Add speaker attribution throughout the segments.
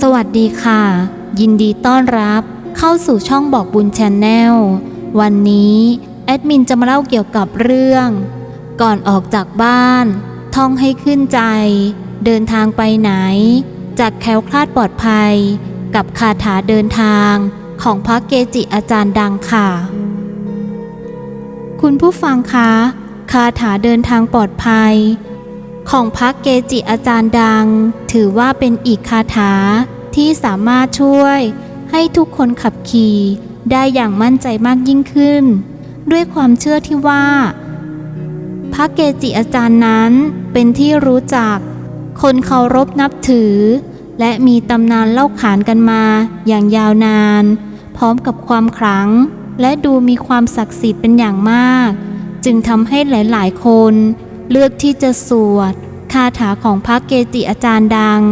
Speaker 1: สวัสดีค่ะ ยินดีต้อนรับเข้าสู่ช่องบอกบุญชนแนลวันนี้ แอดมินจะมาเล่าเกี่ยวกับเรื่อง ก่อนออกจากบ้าน ท่องให้ขึ้นใจ เดินทางไปไหน จากแคล้วคลาดปลอดภัย กับคาถาเดินทางของพระเกจิอาจารย์ดังค่ะ คุณผู้ฟังคะคาถาเดินทางปลอดภัยของพระเกจิอาจารย์ดัง ถือว่าเป็นอีกคาถา ที่สามารถช่วย ให้ทุกคนขับขี่ได้อย่างมั่นใจมากยิ่งขึ้น ด้วยความเชื่อที่ว่า พระเกจิอาจารย์นั้นเป็นที่รู้จัก คนเคารพนับถือ และมีตำนานเล่าขานกันมาอย่างยาวนาน พร้อมกับความขลัง และดูมีความศักดิ์สิทธิ์เป็นอย่างมาก จึงทำให้หลายๆ คน เลือกที่จะสวดคาถาของพระเกจิอาจารย์ดัง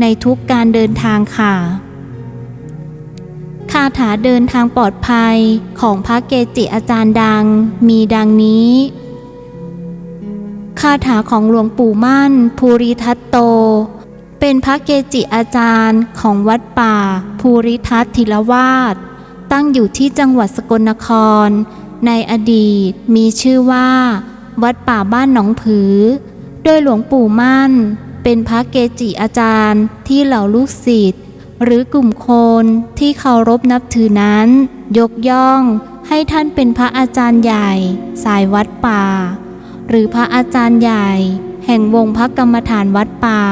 Speaker 1: ในทุกการเดินทางค่ะ คาถาเดินทางปลอดภัยของพระเกจิอาจารย์ดังมีดังนี้ คาถาของหลวงปู่มั่น ภูริทัตโต เป็นพระเกจิอาจารย์ของวัดป่า ภูริทัตธิรวาสตั้งอยู่ที่จังหวัดสกลนคร ในอดีตมีชื่อว่า วัดป่าบ้านหนองผือ โดยหลวงปู่มั่น เป็นพระเกจิอาจารย์ที่เหล่าลูกศิษย์หรือกลุ่มคนที่เคารพนับถือนั้น ยกย่องให้ท่านเป็นพระอาจารย์ใหญ่ สายวัดป่า หรือพระอาจารย์ใหญ่ แห่งวงพระกรรมฐานวัดป่า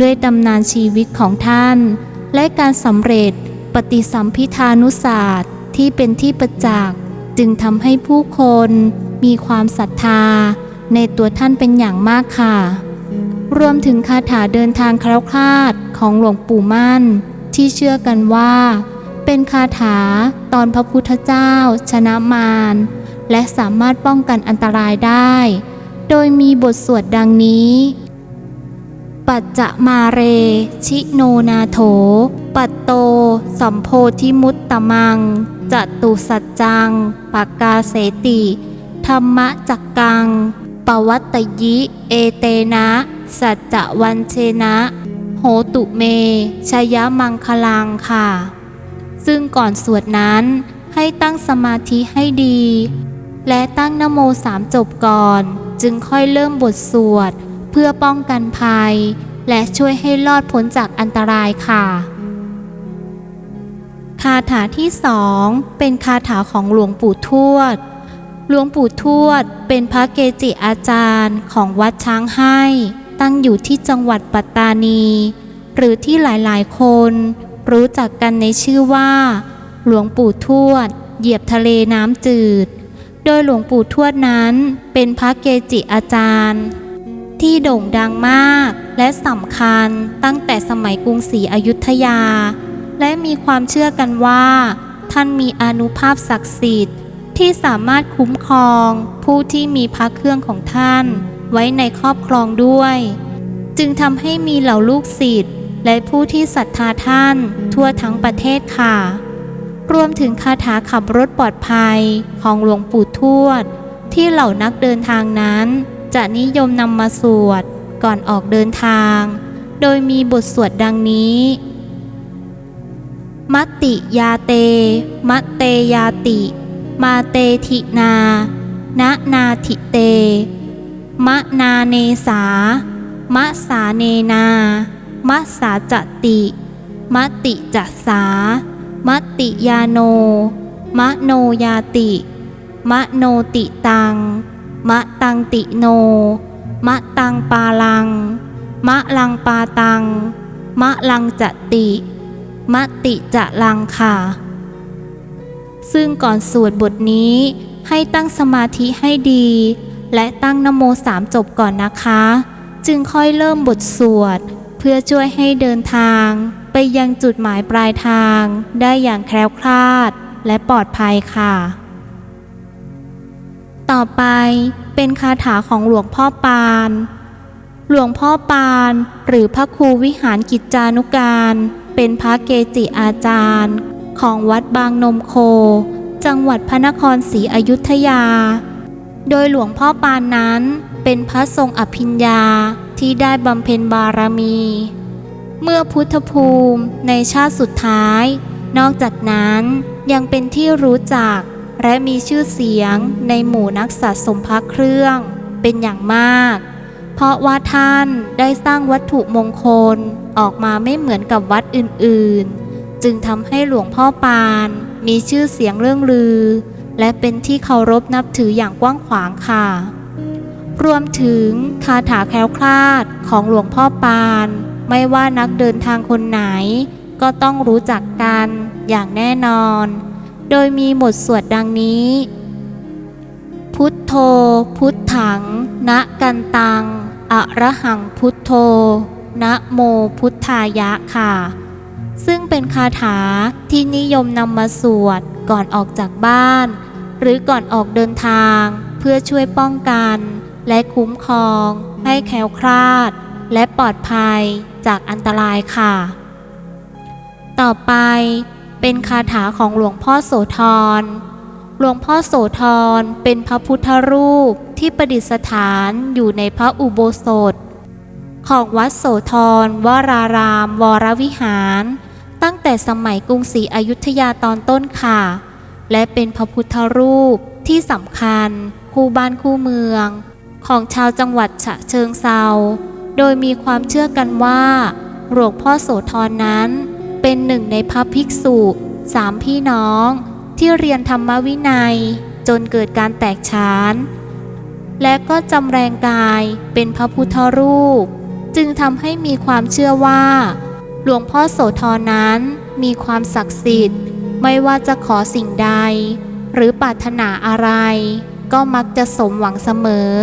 Speaker 1: ด้วยตำนานชีวิตของท่าน และการสำเร็จปฏิสัมพิธานุศาสตร์ที่เป็นที่ประจักษ์จึงทำให้ผู้คนมีความศรัทธาในตัวท่านเป็นอย่างมากค่ะ รวมถึงคาถาเดินทางคล้วคลาดของหลวงปู่มั่น ที่เชื่อกันว่า เป็นคาถาตอนพระพุทธเจ้า ชนะมารและสามารถป้องกันอันตรายได้ โดยมีบทสวดดังนี้ ปัจจะมาเร ชิโนนาโถ ปัตโต สัมโพธิมุตตะมังจตุสัจจังปากกาเสติ ธรรมะจักกัง ปวัตตยิ เอเตนะ สัจจะวันเชนะ โหตุเม ชยมังคลังค่ะ ซึ่งก่อนสวดนั้นให้ตั้งสมาธิให้ดี และตั้งนโมสามจบก่อน จึงค่อยเริ่มบทสวด เพื่อป้องกันภัย และช่วยให้รอดพ้นจากอันตรายค่ะ คาถาที่สองเป็นคาถาของหลวงปู่ทวดหลวงปู่ทวดเป็นพระเกจิอาจารย์ของวัดช้างให้ ตั้งอยู่ที่จังหวัดปัตตานี หรือที่หลายๆ คน รู้จักกันในชื่อว่า หลวงปู่ทวด เหยียบทะเลน้ำจืด โดยหลวงปู่ทวดนั้นเป็นพระเกจิอาจารย์ ที่โด่งดังมากและสำคัญตั้งแต่สมัยกรุงศรีอยุธยา และมีความเชื่อกันว่า ท่านมีอนุภาพศักดิ์สิทธิ์ที่สามารถคุ้มครองผู้ที่มีพระเครื่องของท่าน ไว้ในครอบครองด้วย จึงทำให้มีเหล่าลูกศิษย์และผู้ที่ศรัทธาท่านทั่วทั้งประเทศค่ะ รวมถึงคาถาขับรถปลอดภัยของหลวงปู่ทวด ที่เหล่านักเดินทางนั้น จะนิยมนำมาสวดก่อนออกเดินทาง โดยมีบทสวดดังนี้ มัตติยาเต มัตเตยาติ มาเตทินานะนาทิเต มะนาเนสามะสาเนนามะสาจติมะติจัสามะติยาโนมะโนยาติมะโนติตังมะตังติโนมะตังปาลังมะลังปาตังมะลังจติมะติจะลังค่ะ ซึ่งก่อนสวดบทนี้ให้ตั้งสมาธิให้ดี และตั้งนโมสามจบก่อนนะคะ จึงค่อยเริ่มบทสวด เพื่อช่วยให้เดินทาง ไปยังจุดหมายปลายทาง ได้อย่างแคล้วคลาด และปลอดภัยค่ะ ต่อไปเป็นคาถาของหลวงพ่อปาน หลวงพ่อปานหรือพระครูวิหารกิจจานุการ เป็นพระเกจิอาจารย์ ของวัดบางนมโค จังหวัดพระนครศรีอยุธยา โดยหลวงพ่อปานนั้นเป็นพระทรงอภิญญาที่ได้บำเพ็ญบารมี เมื่อพุทธภูมิในชาติสุดท้าย นอกจากนั้นยังเป็นที่รู้จักและมีชื่อเสียงในหมู่นักสะสมพระเครื่องเป็นอย่างมาก เพราะว่าท่านได้สร้างวัตถุมงคลออกมาไม่เหมือนกับวัดอื่นๆ จึงทำให้หลวงพ่อปานมีชื่อเสียงเรื่องลือ และเป็นที่เคารพนับถืออย่างกว้างขวางค่ะ รวมถึงคาถาแคล้วคลาดของหลวงพ่อปาน ไม่ว่านักเดินทางคนไหน ก็ต้องรู้จักกันอย่างแน่นอน โดยมีบทสวดดังนี้ พุทโธ พุทธังนะกันตัง อระหังพุทโธ นะโมพุทธายะค่ะซึ่งเป็นคาถาที่นิยมนำมาสวดก่อนออกจากบ้าน หรือก่อนออกเดินทาง เพื่อช่วยป้องกัน และคุ้มครอง ให้แคล้วคลาด และปลอดภัยจากอันตรายค่ะ ต่อไปเป็นคาถาของหลวงพ่อโสธร หลวงพ่อโสธรเป็นพระพุทธรูปที่ประดิษฐานอยู่ในพระอุโบสถ ของวัดโสธรวราราม วรวิหาร ตั้งแต่สมัยกรุงศรีอยุธยาตอนต้นค่ะ และเป็นพระพุทธรูปที่สำคัญคู่บ้านคู่เมือง ของชาวจังหวัดฉะเชิงเซา โดยมีความเชื่อกันว่าหลวงพ่อโสธรนั้นเป็นหนึ่งในพระภิกษุสามพี่น้อง ที่เรียนธรรมวินัยจนเกิดการแตกฉาน และก็จำแรงกายเป็นพระพุทธรูป จึงทำให้มีความเชื่อว่า หลวงพ่อโสธรนั้นมีความศักดิ์สิทธิ์ ไม่ว่าจะขอสิ่งใด หรือปรารถนาอะไร ก็มักจะสมหวังเสมอ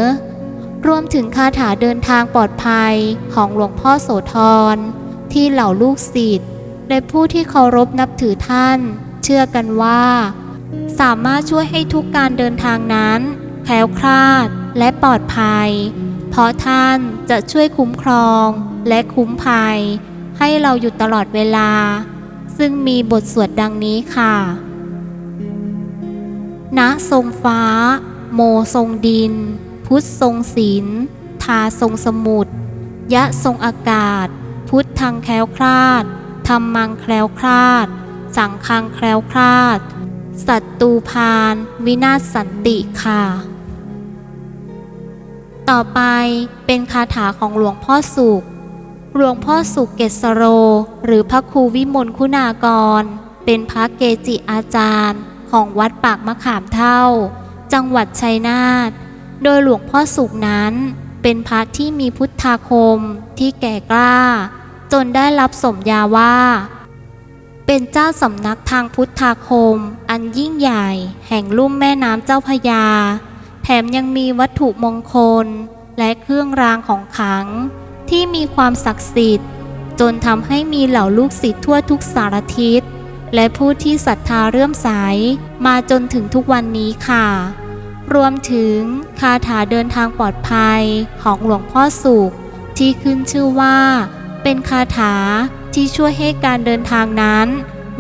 Speaker 1: รวมถึงคาถาเดินทางปลอดภัยของหลวงพ่อโสธร ที่เหล่าลูกศิษย์และผู้ที่เคารพนับถือท่าน เชื่อกันว่า สามารถช่วยให้ทุกการเดินทางนั้น แคล้วคลาดและปลอดภัย เพราะท่านจะช่วยคุ้มครองและคุ้มภัย ให้เราอยู่ตลอดเวลา ซึ่งมีบทสวดดังนี้ค่ะ ณ ทรงฟ้า โมทรงดิน พุทธทรงศีล ทาทรงสมุทร ยะทรงอากาศ พุทธทางแคล้วคลาด ธรรมังแคล้วคลาด สังคังแคล้วคลาด สัตตูพานวินาศสันติค่ะ ต่อไปเป็นคาถาของหลวงพ่อสุข หลวงพ่อสุขเกษโร หรือพระครูวิมลคุณากร เป็นพระเกจิอาจารย์ ของวัดปากมะขามเท่า จังหวัดชัยนาท โดยหลวงพ่อสุขนั้น เป็นพระที่มีพุทธาคมที่แก่กล้า จนได้รับสมญาว่า เป็นเจ้าสำนักทางพุทธาคม อันยิ่งใหญ่แห่งลุ่มแม่น้ำเจ้าพยา แถมยังมีวัตถุมงคลและเครื่องรางของขลัง ที่มีความศักดิ์สิทธิ์ จนทำให้มีเหล่าลูกศิษย์ทั่วทุกสารทิศ และผู้ที่ศรัทธาเรื่อมใสมาจนถึงทุกวันนี้ค่ะ รวมถึงคาถาเดินทางปลอดภัยของหลวงพ่อสุข ที่ขึ้นชื่อว่า เป็นคาถาที่ช่วยให้การเดินทางนั้น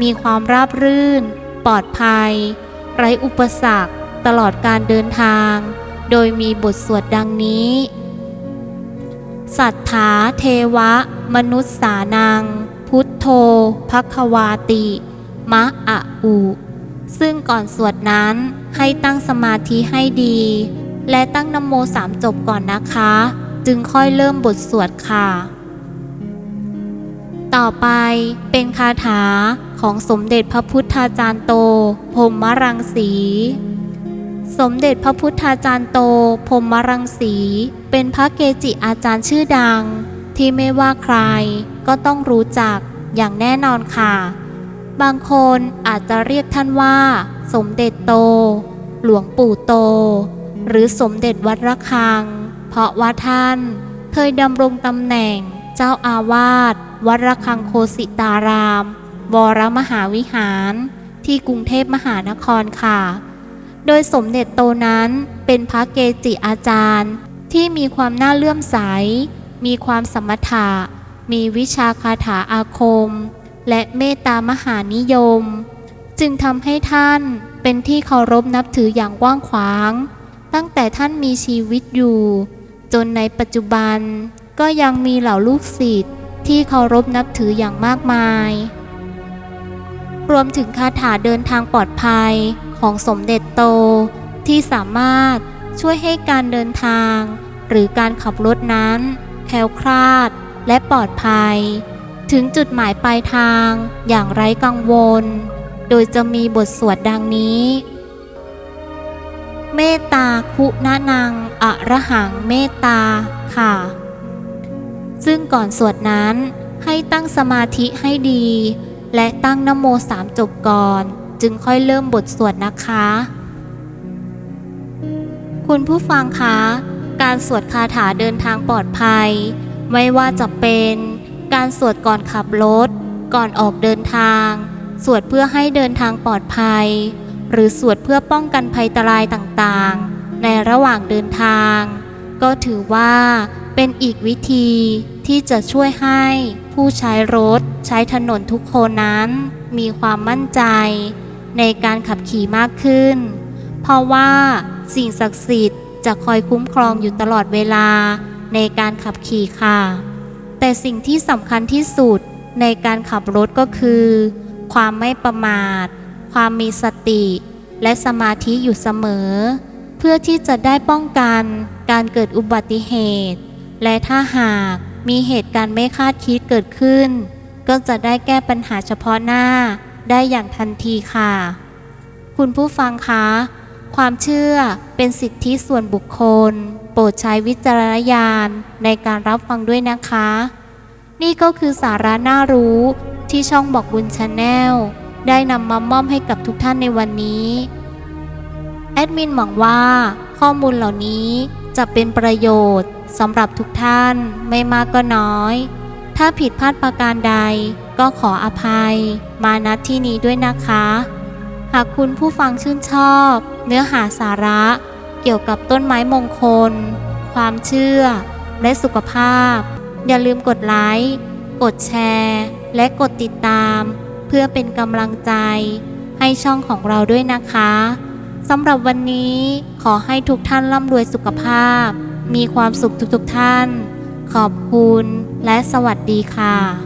Speaker 1: มีความราบรื่น ปลอดภัย ไร้อุปสรรค ตลอดการเดินทาง โดยมีบทสวดดังนี้ สัทธาเทวะ มนุษสานัง พุทโธพักวาติ มะอะอุซึ่งก่อนสวดนั้นให้ตั้งสมาธิให้ดี และตั้งนโมสามจบก่อนนะคะ จึงค่อยเริ่มบทสวดค่ะ ต่อไปเป็นคาถาของสมเด็จพระพุทธาจารย์โตพรหมรังสี สมเด็จพระพุทธาจารย์โตพรหมรังสี เป็นพระเกจิอาจารย์ชื่อดัง ที่ไม่ว่าใครก็ต้องรู้จักอย่างแน่นอนค่ะ บางคนอาจจะเรียกท่านว่า สมเด็จโต หลวงปู่โต หรือสมเด็จวัดระฆัง เพราะว่าท่านเคยดำรงตำแหน่งเจ้าอาวาสวัดระฆังโคสิตาราม วรมหาวิหารที่กรุงเทพมหานครค่ะ โดยสมเด็จโตนั้นเป็นพระเกจิอาจารย์ ที่มีความน่าเลื่อมใส มีความสมถะ มีวิชาคาถาอาคม และเมตตามหานิยม จึงทำให้ท่านเป็นที่เคารพนับถืออย่างกว้างขวาง ตั้งแต่ท่านมีชีวิตอยู่ จนในปัจจุบันก็ยังมีเหล่าลูกศิษย์ที่เคารพนับถืออย่างมากมาย รวมถึงคาถาเดินทางปลอดภัยของสมเด็จโตที่สามารถช่วยให้การเดินทาง หรือการขับรถนั้นแคล้วคลาดและปลอดภัย ถึงจุดหมายปลายทางอย่างไร้กังวล โดยจะมีบทสวดดังนี้ เมตตาคุณานังอะระหังเมตตาค่ะ ซึ่งก่อนสวดนั้นให้ตั้งสมาธิให้ดี และตั้งนโมสามจบก่อน จึงค่อยเริ่มบทสวดนะคะ คุณผู้ฟังคะ การสวดคาถาเดินทางปลอดภัย ไม่ว่าจะเป็นการสวดก่อนขับรถ ก่อนออกเดินทาง สวดเพื่อให้เดินทางปลอดภัย หรือสวดเพื่อป้องกันภัยตรายต่างๆ ในระหว่างเดินทาง ก็ถือว่าเป็นอีกวิธีที่จะช่วยให้ผู้ใช้รถใช้ถนนทุกคนนั้น มีความมั่นใจ ในการขับขี่มากขึ้น เพราะว่าสิ่งศักดิ์สิทธิ์ จะคอยคุ้มครองอยู่ตลอดเวลาในการขับขี่ค่ะ แต่สิ่งที่สำคัญที่สุดในการขับรถก็คือ ความไม่ประมาท ความมีสติ และสมาธิอยู่เสมอ เพื่อที่จะได้ป้องกันการเกิดอุบัติเหตุ และถ้าหากมีเหตุการณ์ไม่คาดคิดเกิดขึ้น ก็จะได้แก้ปัญหาเฉพาะหน้าได้อย่างทันทีค่ะ คุณผู้ฟังคะ ความเชื่อเป็นสิทธิส่วนบุคคล โปรดใช้วิจารณญาณในการรับฟังด้วยนะคะ นี่ก็คือสาระน่ารู้ที่ช่องบอกบุญชาแนลได้นำมามอบให้กับทุกท่านในวันนี้ แอดมินหวังว่า ข้อมูลเหล่านี้จะเป็นประโยชน์สำหรับทุกท่านไม่มากก็น้อย ถ้าผิดพลาดประการใดก็ขออภัย มาณที่นี้ด้วยนะคะ หากคุณผู้ฟังชื่นชอบ เนื้อหาสาระ เกี่ยวกับต้นไม้มงคล ความเชื่อ และสุขภาพ อย่าลืมกดไลค์ กดแชร์ และกดติดตาม เพื่อเป็นกำลังใจ ให้ช่องของเราด้วยนะคะสำหรับวันนี้ขอให้ทุกท่านร่ำรวยสุขภาพ มีความสุขทุกๆท่าน ขอบคุณและสวัสดีค่ะ